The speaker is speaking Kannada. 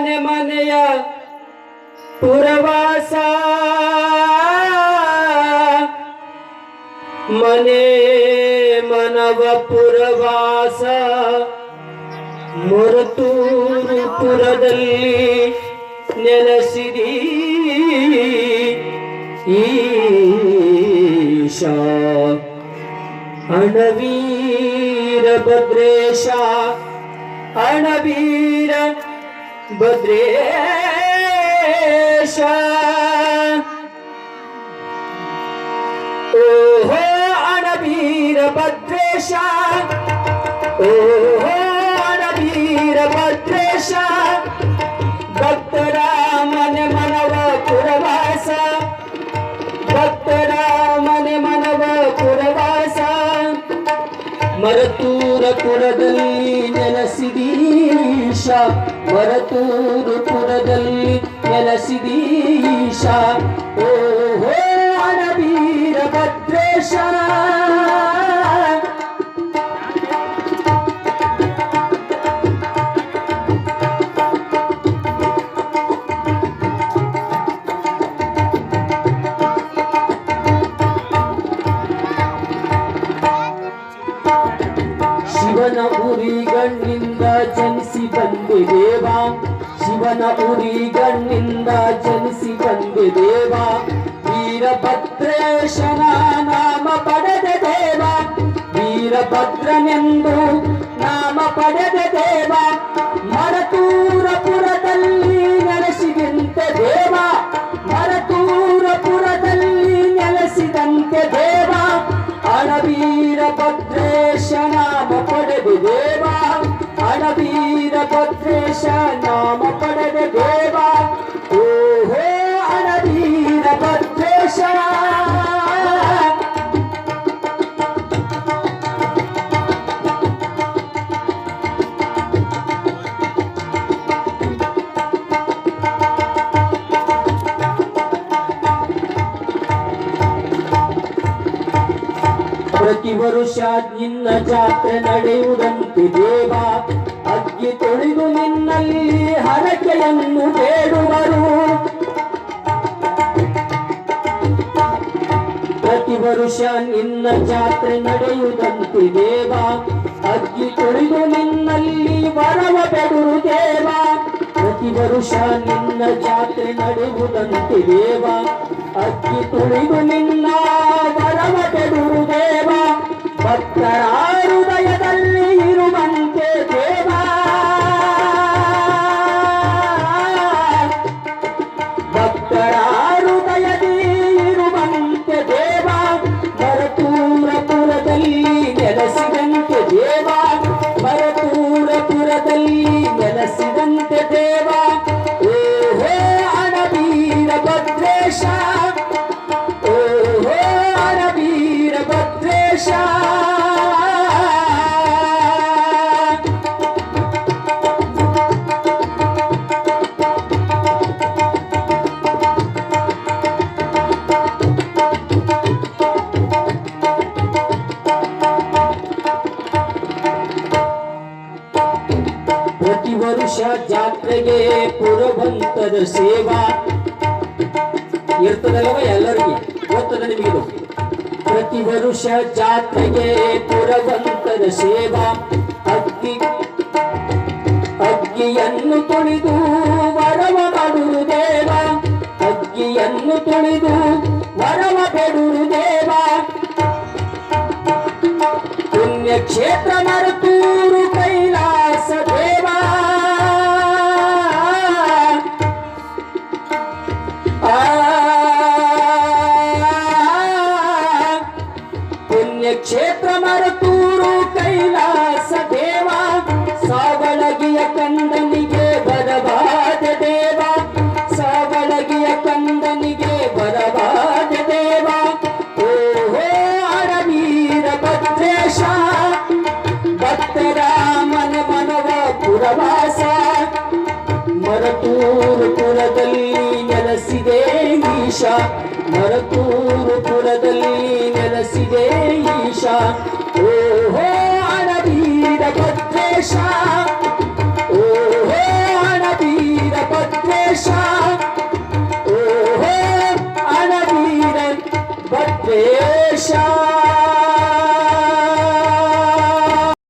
ಮನೆ ಮನೆಯ ಪುರವಾಸ ಮನೆ ಮನವ ಪುರವಾಸ ಮೊರತೂರು ಪುರದಲ್ಲಿ ನೆಲೆಸಿದಿ ಈಶಾ ಅಣವೀರ ಭದ್ರೇಶ ಅಣವೀರ ಭದ್ರೇಶ ಓಹೋ ಅಣವೀರ ಭದ್ರೇಶ ಓಹೋ ಅಣವೀರ ಭದ್ರೇಶ ಭಕ್ತರ ಮನೆ ಮನವ ಪುರವಾಸ ಭಕ್ತರ ಮನೆ ಮನವ ಪುರವಾಸ ಮರತೂರ ಪುರದಲ್ಲಿ ನೆಲೆಸಿದೀಶ ಮರತೂರು ಪುರದಲ್ಲಿ ನೆಲೆಸಿದೀಶ. ಓಹೋ ಅನವೀರ ಭದ್ರೇಶ. ಶಿವನ ಉರಿಗಣ್ಣಿಂದ ಜನಿಸಿ ಬಂದೆ ದೇವ. ಶಿವನ ಉರಿಗಣ್ಣಿಂದ ಜನಿಸಿ ಬಂದೆ ದೇವ. ವೀರಭದ್ರೇಶನ ನಾಮ ಪಡೆದ ದೇವ. ವೀರಭದ್ರನೆಂದು ನಾಮ ಪಡೆದ ದೇವ. ಪಡೆದ ದೇವ ಅಣವೀರ ಭದ್ರೇಶ ನಾಮ ಪಡೆದ ಪ್ರತಿ ವರುಷ ನಿನ್ನ ಜಾತ್ರೆ ನಡೆಯುವುದಂತೆ ದೇವ. ಅಗ್ಗಿ ತೊಳೆದು ನಿನ್ನಲ್ಲಿ ಹರಕೆಯನ್ನು ಬೇಡುವರು. ಪ್ರತಿ ವರುಷ ನಿನ್ನ ಜಾತ್ರೆ ನಡೆಯುವುದಂತೆ ದೇವ. ಅಗ್ಗಿ ತೊಳೆದು ನಿನ್ನಲ್ಲಿ ವರವ ಬೆಡುರು ದೇವ. ಪ್ರತಿ ವರುಷ ನಿನ್ನ ಜಾತ್ರೆ ನಡೆಯುವುದಂತೆ ದೇವ. ಅಗ್ಗಿ ತುಳಿದು ನಿನ್ನ ವರವ ಬೆಡುರು ದೇವ ಭಕ್ತರ ಪ್ರತಿ ವರುಷ ಜಾತ್ರೆಗೆ ಪುರವಂತರ ಸೇವಾ. ಇರ್ತದಲ್ಲವ ಎಲ್ಲರಿಗೆ? ಗೊತ್ತದ ನಿಮಗಿದು ಪ್ರತಿ ವರುಷ ಜಾತ್ರೆಗೆ ಪುರಭಂತದ ಸೇವಾ. ಅಕ್ಕಿ ಅಗ್ಗಿಯನ್ನು ತೊಳೆದು ವರವ ಮಾಡುವುದು ದೇವ. ಅಗ್ಗಿಯನ್ನು ತೊಳೆದು ವರವ ಬೆಡುರು ದೇವ. ಪುಣ್ಯಕ್ಷೇತ್ರ ಮರುತೂರು ಪುಣ್ಯಕ್ಷೇತ್ರ ಮರತೂರು ಕೈಲಾಸ ದೇವ. ಸಾವಳಗಿಯ ಕಂದನಿಗೆ ಬರವಾದ ದೇವ. ಸಾವಳಗಿಯ ಕಂದನಿಗೆ ಬರವಾದ ದೇವ. ಓಹೋ ಅರವೀರ ಭದ್ರೇಶ. ಭಕ್ತರಾಮನ ಮನವ ಪುರವಾಸ. ಮರತೂರು ಪುರದಲ್ಲಿ ನೆಲೆಸಿದೆ ನೀಶ ಮರತೂರು ಪುರದಲ್ಲಿ মসজিদে ঈশা ও হো আরবি কদ্রেশা